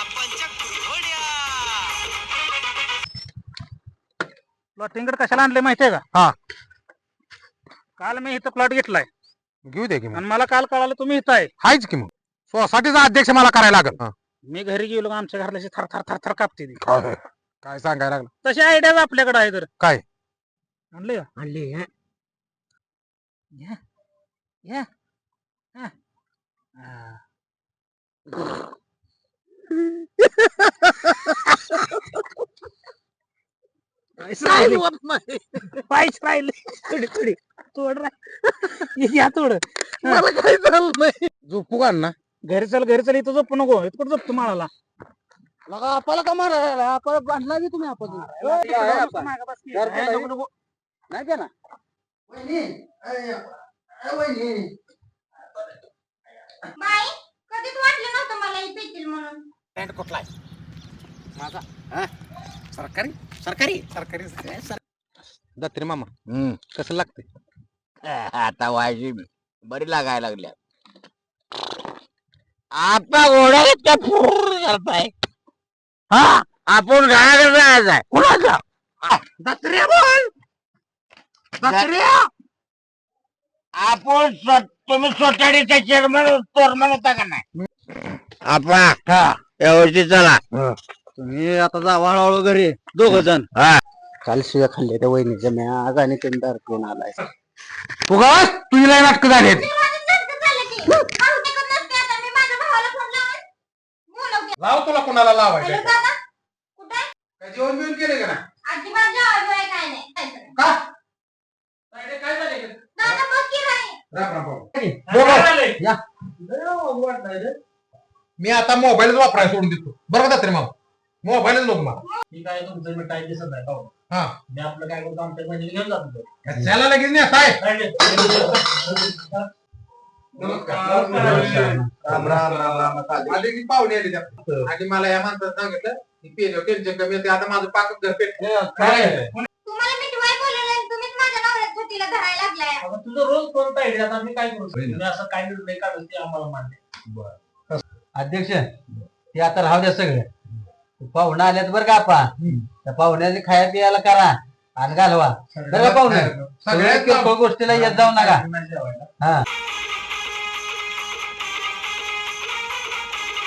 आपणच्या प्लॉटिंगड कशाला आणले माहितीये का? हा. काल मी इथं प्लॉट घेतलाय. घेऊ दे की आणि मला काल कळालं तुम्ही इथं आहे. हायच की मग. सोसायटीचा अध्यक्ष मला करायला लागल. मी घरी गेलो आमच्या घराला अशी थर थर थर थर कापते काय? सांगायला लागलं? तशी आयडियाज आपल्याकडे आहे तर. काय? आणले का? आणले या. या. राहिले. पायच राहिले थोडी थोडी. तोड राह थोडं हा. मला काही झालं नाही. झोपू का ना. घरी चल घरी चल. इथं झोपू नको. इथं कुठं झोपतो माळाला? लगा आपल्याला का मारायला आपल्याला बांधला बी तुम्ही आपण? की. नाही, का ना वाटलं नव्हतं मला इथे पॅन्ट कुठला आहे? माझा. हा? सरकारी? सरकारी. सरकारी दत्रे मामा. कसं लागते आता व्हायची बरी लागायला लागल्या. आता फुर करताय. हा? आपण गाण्याकडे जायचंय कुणाचा? दत्र्या बोल. आपण स्व- तुम्ही सोसायटीच्या चेअरमन चेअरमन होता का नाही? आपा व्यवस्थित चला तुम्ही आता जावा हळूहळू घरी दोघ जण. हा. काल शिव्या खाल्ल्या त्या वहिनीच्या मी आज आणि तुम्ही दार पिऊन आलाय. तू का तुझी लय नाटकं झाली मी माझं नाटकं झालं की. भाऊ टिकत नसते आता मी माझ्या भावाला फोन लावून. बोलवते लाव तुला कोणाला लावायचं दादा. कुठे? आहे? काय जेवण बिवण केले का नाही. का? काय झाले राम राम भाऊ. काय झालंय? मी आता मोबाईलच वापरायला सोडून देतो. बरोबर दत्रे मामा? मोबाईलच नको मला. ठीक आहे तुमचं मी काय दिसत नाही हो. हा. मी आपलं काय करतो आमच्या बहिणीला घेऊन जातो कशाला लगेच नेता आहे काय रे? राम राम राम राम आले. की पाहुणे आले त्या. आणि मला या माणसानं सांगितलं की टेन्शन कमी होते. आता माझं पाक घर पेट काय तुम्हाला मी तुम्हीच माझ्या नवऱ्यात धरायला लागलाय. तुझं रोज कोणता आयडिया आता मी काय करू? शकतो तुम्ही असं काय निर्णय काढून ते आम्हाला मान्य अध्यक्ष ते आता राहू द्या सगळं. पाहुणा आल्यात बरं का आपा त्या पाहुण्याचे खाया पियाला करा आणि घालवा. बरं पाहुणे? किरकोळ गोष्टीला येत जाऊ नका. हा.